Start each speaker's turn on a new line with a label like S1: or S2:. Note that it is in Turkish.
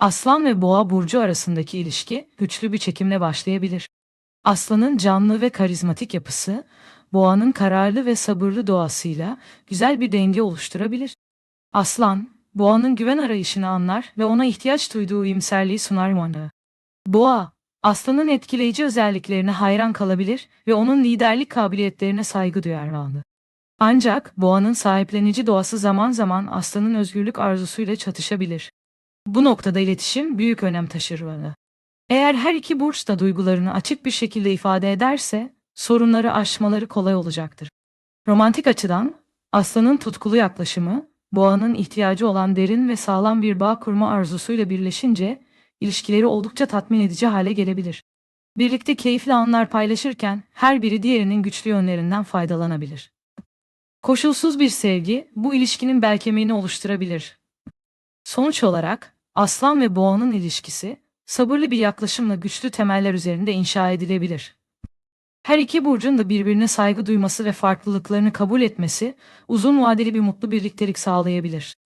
S1: Aslan ve boğa burcu arasındaki ilişki güçlü bir çekimle başlayabilir. Aslanın canlı ve karizmatik yapısı, boğanın kararlı ve sabırlı doğasıyla güzel bir denge oluşturabilir. Aslan, boğanın güven arayışını anlar ve ona ihtiyaç duyduğu iyimserliği sunar ona. Boğa, aslanın etkileyici özelliklerine hayran kalabilir ve onun liderlik kabiliyetlerine saygı duyar anı. Ancak boğanın sahiplenici doğası zaman zaman aslanın özgürlük arzusuyla çatışabilir. Bu noktada iletişim büyük önem taşır bana. Eğer her iki burç da duygularını açık bir şekilde ifade ederse, sorunları aşmaları kolay olacaktır. Romantik açıdan, aslanın tutkulu yaklaşımı, boğanın ihtiyacı olan derin ve sağlam bir bağ kurma arzusuyla birleşince, ilişkileri oldukça tatmin edici hale gelebilir. Birlikte keyifli anlar paylaşırken her biri diğerinin güçlü yönlerinden faydalanabilir. Koşulsuz bir sevgi bu ilişkinin bel kemiğini oluşturabilir. Sonuç olarak aslan ve boğanın ilişkisi sabırlı bir yaklaşımla güçlü temeller üzerinde inşa edilebilir. Her iki burcun da birbirine saygı duyması ve farklılıklarını kabul etmesi uzun vadeli bir mutlu birliktelik sağlayabilir.